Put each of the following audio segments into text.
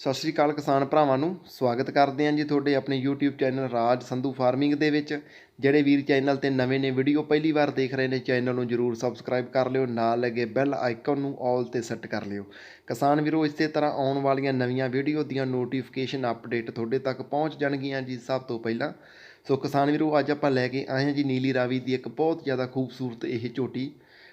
ਸਤਿ ਸ਼੍ਰੀ ਅਕਾਲ ਕਿਸਾਨ ਭਰਾਵਾਂ ਨੂੰ, ਸਵਾਗਤ ਕਰਦੇ ਹਾਂ ਜੀ ਤੁਹਾਡੇ ਆਪਣੇ YouTube channel Raj Sandhu farming ਦੇ ਵਿੱਚ, ਜਿਹੜੇ ਵੀਰ ਚੈਨਲ ਤੇ ਨਵੇਂ ਨੇ, ਵੀਡੀਓ ਪਹਿਲੀ ਵਾਰ ਦੇਖ ਰਹੇ ਨੇ, ਚੈਨਲ ਨੂੰ ਜਰੂਰ ਸਬਸਕ੍ਰਾਈਬ ਕਰ ਲਿਓ, ਨਾਲ ਲੱਗੇ ਬੈਲ ਆਈਕਨ ਨੂੰ ਆਲ ਤੇ ਸੈੱਟ ਕਰ ਲਿਓ। ਕਿਸਾਨ ਵੀਰੋ, ਇਸੇ ਤਰ੍ਹਾਂ ਆਉਣ ਵਾਲੀਆਂ ਨਵੀਆਂ ਵੀਡੀਓ ਦੀਆਂ ਨੋਟੀਫਿਕੇਸ਼ਨ ਅਪਡੇਟ ਤੁਹਾਡੇ ਤੱਕ ਪਹੁੰਚ ਜਾਣਗੀਆਂ ਜੀ ਸਭ ਤੋਂ ਪਹਿਲਾਂ। ਸੋ ਕਿਸਾਨ ਵੀਰੋ, ਅੱਜ ਆਪਾਂ ਲੈ ਕੇ ਆਏ ਹਾਂ ਜੀ ਨੀਲੀ ਰਾਵੀ ਦੀ ਇੱਕ ਬਹੁਤ ਜ਼ਿਆਦਾ ਖੂਬਸੂਰਤ ਇਹ ਝੋਟੀ।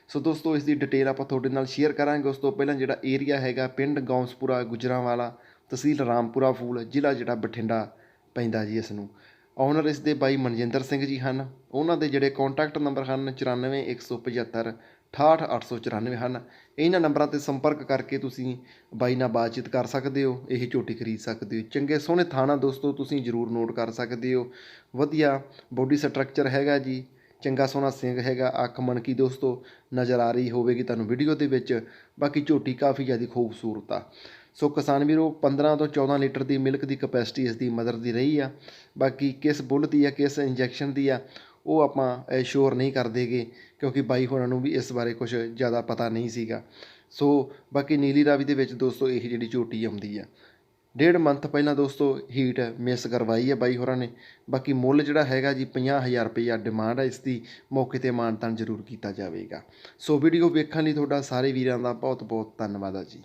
ਸੋ ਦੋਸਤੋ, ਇਸ ਦੀ ਡਿਟੇਲ ਆਪਾਂ ਤੁਹਾਡੇ ਨਾਲ ਸ਼ੇਅਰ ਕਰਾਂਗੇ। ਉਸ ਤੋਂ ਪਹਿਲਾਂ ਜਿਹੜਾ ਏਰੀਆ ਹੈਗਾ, ਪਿੰਡ ਗੌਂਸਪੁਰਾ, ਗੁਜਰਾਂਵਾਲਾ ਤਹਿਸੀਲ ਰਾਮਪੁਰਾ ਫੂਲ, ਜ਼ਿਲ੍ਹਾ ਜਿਹੜਾ ਬਠਿੰਡਾ ਪੈਂਦਾ ਜੀ ਇਸ ਨੂੰ ਓਨਰ ਇਸ ਦੇ ਬਾਈ ਮਨਜਿੰਦਰ ਸਿੰਘ ਜੀ ਹਨ। ਉਹਨਾਂ ਦੇ ਜਿਹੜੇ ਕੰਟੈਕਟ ਨੰਬਰ ਹਨ 94175 68894 ਹਨ। ਇਹਨਾਂ ਨੰਬਰਾਂ ਤੇ ਸੰਪਰਕ ਕਰਕੇ ਤੁਸੀਂ ਬਾਈ ਨਾਲ ਬਾਤਚੀਤ ਕਰ ਸਕਦੇ ਹੋ, ਇਹ ਝੋਟੀ ਖਰੀਦ ਸਕਦੇ ਹੋ। ਚੰਗੇ ਸੋਹਣੇ ਥਾਣਾ ਦੋਸਤੋ, ਤੁਸੀਂ ਜ਼ਰੂਰ ਨੋਟ ਕਰ ਸਕਦੇ ਹੋ। ਵਧੀਆ ਬੋਡੀ ਸਟਰਕਚਰ ਹੈਗਾ ਜੀ, ਚੰਗਾ ਸੋਹਣਾ ਸਿੰਘ ਹੈਗਾ, ਅੱਖ ਮਣਕੀ ਦੋਸਤੋ, ਨਜ਼ਰ ਆ ਰਹੀ ਹੋਵੇਗੀ ਤੁਹਾਨੂੰ ਵੀਡੀਓ ਦੇ ਵਿੱਚ। ਬਾਕੀ ਝੋਟੀ ਕਾਫੀ ਜ਼ਿਆਦਾ ਖੂਬਸੂਰਤ ਆ। ਸੋ ਕਿਸਾਨ ਵੀਰੋ 15 ਤੋਂ 14 ਲੀਟਰ ਦੀ ਮਿਲਕ ਦੀ ਕਪੈਸਿਟੀ ਇਸ ਦੀ ਮਦਰ ਦੀ ਰਹੀ ਆ। ਬਾਕੀ ਕਿਸ ਬੁੱਲ ਦੀ ਆ, ਕਿਸ ਇੰਜੈਕਸ਼ਨ ਦੀ ਆ, ਉਹ ਆਪਾਂ ਸ਼ੋਰ ਨਹੀਂ ਕਰਦੇਗੇ ਕਿਉਂਕਿ ਬਾਈ ਹੋਰਾਂ ਨੂੰ ਵੀ ਇਸ ਬਾਰੇ ਕੁਝ ਜ਼ਿਆਦਾ ਪਤਾ ਨਹੀਂ ਸੀਗਾ। ਸੋ ਬਾਕੀ ਨੀਲੀ ਰਾਵੀ ਦੇ ਵਿੱਚ ਦੋਸਤੋ, ਇਹ ਜਿਹੜੀ ਝੋਟੀ ਆਉਂਦੀ ਆ। ਡੇਢ ਮੰਥ ਪਹਿਲਾਂ ਦੋਸਤੋ ਹੀਟ ਮਿਸ ਕਰਵਾਈ ਹੈ ਬਾਈ ਹੋਰਾਂ ਨੇ। ਬਾਕੀ ਮੁੱਲ ਜਿਹੜਾ ਹੈਗਾ ਜੀ 50000 ਰੁਪਈਆ ਡਿਮਾਂਡ ਹੈ ਇਸ ਦੀ ਮੌਕੇ ਤੇ ਮਾਨਤਾਨ ਜ਼ਰੂਰ ਕੀਤਾ ਜਾਵੇਗਾ। ਸੋ ਵੀਡੀਓ ਵੇਖਣ ਲਈ ਤੁਹਾਡਾ ਸਾਰੇ ਵੀਰਾਂ ਦਾ ਬਹੁਤ ਬਹੁਤ ਧੰਨਵਾਦ ਆ ਜੀ।